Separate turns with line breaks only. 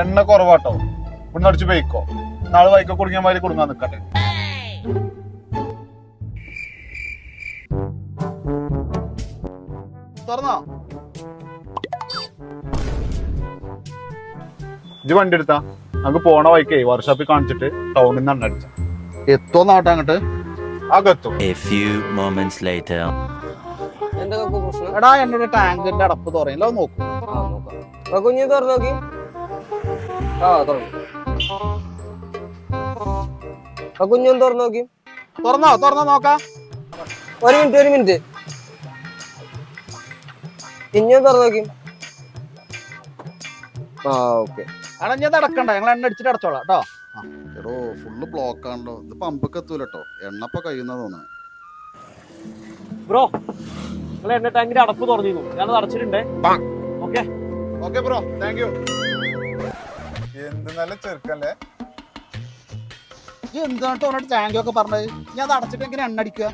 എണ്ണ കുറവാട്ടോ. ഇവിടുന്ന് അടിച്ച് പോയിക്കോ നാളെ വൈക്ക കുടുങ്ങിയ മാതിരി കുടുങ്ങാൻ നിൽക്കട്ടെ തുറന്നോ? ഇജ്ജ് വണ്ടി എടുത്താ. നമുക്ക് പോണ വൈക്കേ വർക്ക്ഷോപ്പിൽ കാണിച്ചിട്ട് ടൗണിൽ നിന്ന് എണ്ണ അടിച്ച. എത്തോന്നാവട്ടെ അങ്ങോട്ട്? അകത്തും.
A few moments later.
എന്താ കക്കു പ്രശ്നം?
എടാ എന്നോട് ടാങ്കിന്റെ അടപ്പ് തുറയില്ല. നോക്കൂ.
ആ നോക്കാം. കുഞ്ഞു തുറന്നു നോക്കി. ആ തുറന്നു. ആ കുഞ്ഞൊന്ന് തുറന്നു നോക്കി.
തുറന്നോ? തുറന്നോ നോക്കാം.
ഒരു മിനിറ്റ് ഒരു മിനിറ്റ്. ഇഞ്ഞും തുറന്നു നോക്കി. ആ ഓക്കെ.
എടാ ഞാൻ അടക്കണ്ട. ഞങ്ങൾ എണ്ണ അടിച്ചിട്ട് അടച്ചോളാം കേട്ടോ.
എടോ ഫുള്ള് ബ്ലോക്ക് ആണല്ലോ. ഇത് പമ്പൊക്കെ എത്തൂല കേട്ടോ. എണ്ണപ്പ കഴിയുന്ന തോന്നുന്നു.
ബ്രോ നിങ്ങൾ എണ്ണ ടാങ്കിന്റെ അടപ്പ് തുറന്നിരുന്നു. ഞാനത് അടച്ചിട്ടുണ്ടേ. Okay.
Okay bro thank you എന്ത് നല്ല ചെറുക്കല്ലേ? എന്താണ് ടാങ്ക് ഒക്കെ പറഞ്ഞത്? ഞാൻ അത് അടച്ചിട്ട് എങ്ങനെ എണ്ണ അടിക്കുക